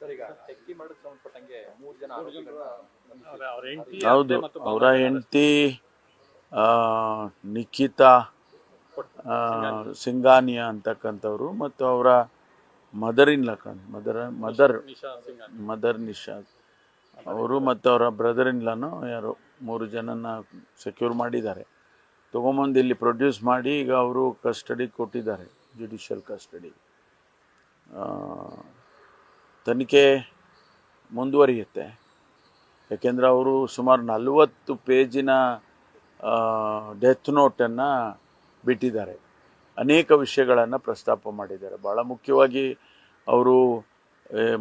Sir ಈಗ techie ಮಾಡೋಕ್ಕೆ ಸಂಬಂಧಪಟ್ಟಂಗೆ ಮೂರು ಜನ ಆರೋಪಿಗಳನ್ನ ಬಂಧಿಸಿದ್ದಾರೆ. ಅವ್ರ ಹೆಂಡತಿ ಹೌದು ಅವರ ಹೆಂಡತಿ ನಿಖಿತಾ ಸಿಂಗಾನಿಯಾ ಅಂತಕ್ಕಂಥವ್ರು ಮತ್ತು ಅವರ mother in ಲಕನ್ mother mother Nisha Singh mother Nisha. ಅವರು ಮತ್ತು ಅವರ ಬ್ರದರ್ ಇನ್ಲನು ಯಾರು ಮೂರು ಜನನ ಸೆಕ್ಯೂರ್ ಮಾಡಿದ್ದಾರೆ. ತೊಗೊಂಬಂದು ಇಲ್ಲಿ ಪ್ರೊಡ್ಯೂಸ್ ಮಾಡಿ ಈಗ ಅವರು ಕಸ್ಟಡಿ ಕೊಟ್ಟಿದ್ದಾರೆ ಜುಡಿಷಿಯಲ್ ಕಸ್ಟಡಿ ತನಿಖೆ ಮುಂದುವರಿಯುತ್ತೆ. ಯಾಕೆಂದರೆ ಅವರು ಸುಮಾರು ನಲವತ್ತು ಪೇಜಿನ ಡೆತ್ ನೋಟನ್ನು ಬಿಟ್ಟಿದ್ದಾರೆ. ಅನೇಕ ವಿಷಯಗಳನ್ನು ಪ್ರಸ್ತಾಪ ಮಾಡಿದ್ದಾರೆ. ಭಾಳ ಮುಖ್ಯವಾಗಿ ಅವರು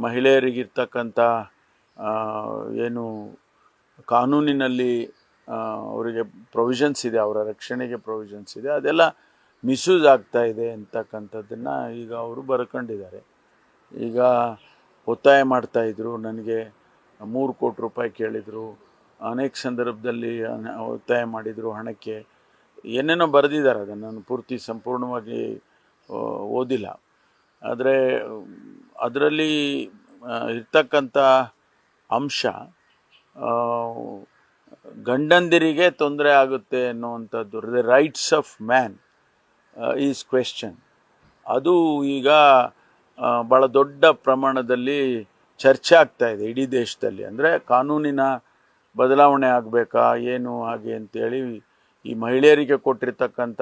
ಮಹಿಳೆಯರಿಗಿರ್ತಕ್ಕಂಥ ಏನು ಕಾನೂನಿನಲ್ಲಿ ಅವರಿಗೆ ಪ್ರೊವಿಷನ್ಸ್ ಇದೆ, ಅವರ ರಕ್ಷಣೆಗೆ ಪ್ರೊವಿಷನ್ಸ್ ಇದೆ. ಅದೆಲ್ಲ ಮಿಸ್ಯೂಸ್ ಆಗ್ತಾ ಇದೆ ಅಂತಕ್ಕಂಥದ್ದನ್ನು ಈಗ ಅವರು ಬರ್ಕೊಂಡಿದ್ದಾರೆ. ಈಗ ಒತ್ತಾಯ ಮಾಡ್ತಾಯಿದ್ರು ನನಗೆ ಮೂರು ಕೋಟಿ ರೂಪಾಯಿ ಕೇಳಿದರು. ಅನೇಕ ಸಂದರ್ಭದಲ್ಲಿ ಒತ್ತಾಯ ಮಾಡಿದರು ಹಣಕ್ಕೆ. ಏನೇನೋ ಬರೆದಿದ್ದಾರೆ, ಅದನ್ನು ನಾನು ಪೂರ್ತಿ ಸಂಪೂರ್ಣವಾಗಿ ಓದಿಲ್ಲ. ಆದರೆ, ಅದರಲ್ಲಿ ಇರ್ತಕ್ಕಂಥ ಅಂಶ ಗಂಡಂದಿರಿಗೆ ತೊಂದರೆ ಆಗುತ್ತೆ ಅನ್ನುವಂಥದ್ದು, the rights of man is question. ಅದು ಈಗ ಭಾಳ ದೊಡ್ಡ ಪ್ರಮಾಣದಲ್ಲಿ ಚರ್ಚೆ ಆಗ್ತಾ ಇದೆ ಇಡೀ ದೇಶದಲ್ಲಿ. ಅಂದರೆ ಕಾನೂನಿನ ಬದಲಾವಣೆ ಆಗಬೇಕಾ, ಏನು ಹಾಗೆ ಅಂತೇಳಿ ಈ ಮಹಿಳೆಯರಿಗೆ ಕೊಟ್ಟಿರ್ತಕ್ಕಂಥ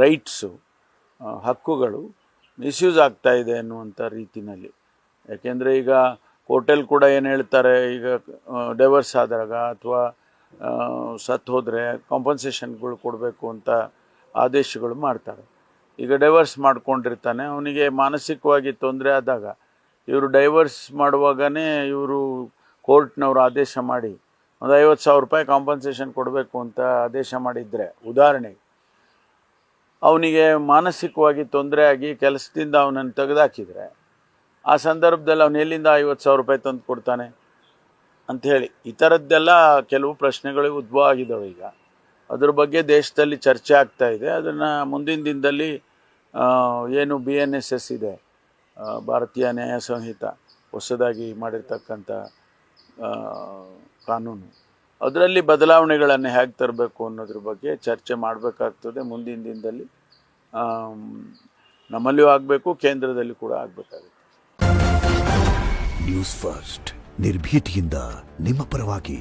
ರೈಟ್ಸು ಹಕ್ಕುಗಳು ಮಿಸ್ಯೂಸ್ ಆಗ್ತಾ ಇದೆ ಅನ್ನುವಂಥ ರೀತಿಯಲ್ಲಿ ಯಾಕೆಂದರೆ ಈಗ ಕೋರ್ಟಲ್ಲಿ ಕೂಡ ಏನು ಹೇಳ್ತಾರೆ, ಈಗ ಡೈವರ್ಸ್ ಆದಾಗ ಅಥವಾ ಸತ್ತು ಹೋದರೆ ಕಾಂಪನ್ಸೇಷನ್ಗಳು ಕೊಡಬೇಕು ಅಂತ ಆದೇಶಗಳು ಮಾಡ್ತಾರೆ. ಈಗ ಡೈವರ್ಸ್ ಮಾಡ್ಕೊಂಡಿರ್ತಾನೆ. ಅವನಿಗೆ ಮಾನಸಿಕವಾಗಿ ತೊಂದರೆ ಆದಾಗ ಇವರು ಡೈವರ್ಸ್ ಮಾಡುವಾಗನೇ ಇವರು ಕೋರ್ಟ್ನವರು ಆದೇಶ ಮಾಡಿ ಒಂದು ಐವತ್ತು ಸಾವಿರ ರೂಪಾಯಿ ಕಾಂಪನ್ಸೇಷನ್ ಕೊಡಬೇಕು ಅಂತ ಆದೇಶ ಮಾಡಿದರೆ, ಉದಾಹರಣೆಗೆ ಅವನಿಗೆ ಮಾನಸಿಕವಾಗಿ ತೊಂದರೆ ಆಗಿ ಕೆಲಸದಿಂದ ಅವನನ್ನು ತೆಗೆದಾಕಿದರೆ ಆ ಸಂದರ್ಭದಲ್ಲಿ ಅವನು ಎಲ್ಲಿಂದ ಐವತ್ತು ಸಾವಿರ ರೂಪಾಯಿ ತಂದು ಕೊಡ್ತಾನೆ ಅಂಥೇಳಿ ಈ ಥರದ್ದೆಲ್ಲ ಕೆಲವು ಪ್ರಶ್ನೆಗಳು ಉದ್ಭವ ಆಗಿದ್ದಾವೆ ಈಗ. ಅದ್ರ ಬಗ್ಗೆ ದೇಶದಲ್ಲಿ ಚರ್ಚೆ ಆಗ್ತಾ ಇದೆ. ಅದನ್ನು ಮುಂದಿನ ದಿನದಲ್ಲಿ ಏನು ಬಿ ಎನ್ ಎಸ್ ಎಸ್ ಇದೆ ಭಾರತೀಯ ನ್ಯಾಯ ಸಂಹಿತ ಹೊಸದಾಗಿ ಮಾಡಿರ್ತಕ್ಕಂಥ ಕಾನೂನು. ಅದರಲ್ಲಿ ಬದಲಾವಣೆಗಳನ್ನು ಹೇಗೆ ತರಬೇಕು ಅನ್ನೋದ್ರ ಬಗ್ಗೆ ಚರ್ಚೆ ಮಾಡಬೇಕಾಗ್ತದೆ ಮುಂದಿನ ದಿನದಲ್ಲಿ. ನಮ್ಮಲ್ಲಿಯೂ ಆಗಬೇಕು, ಕೇಂದ್ರದಲ್ಲಿ ಕೂಡ ಆಗಬೇಕಾಗುತ್ತೆ. ನ್ಯೂಸ್ ಫಸ್ಟ್ ನಿರ್ಭೀತಿಯಿಂದ ನಿಮ್ಮ ಪರವಾಗಿ.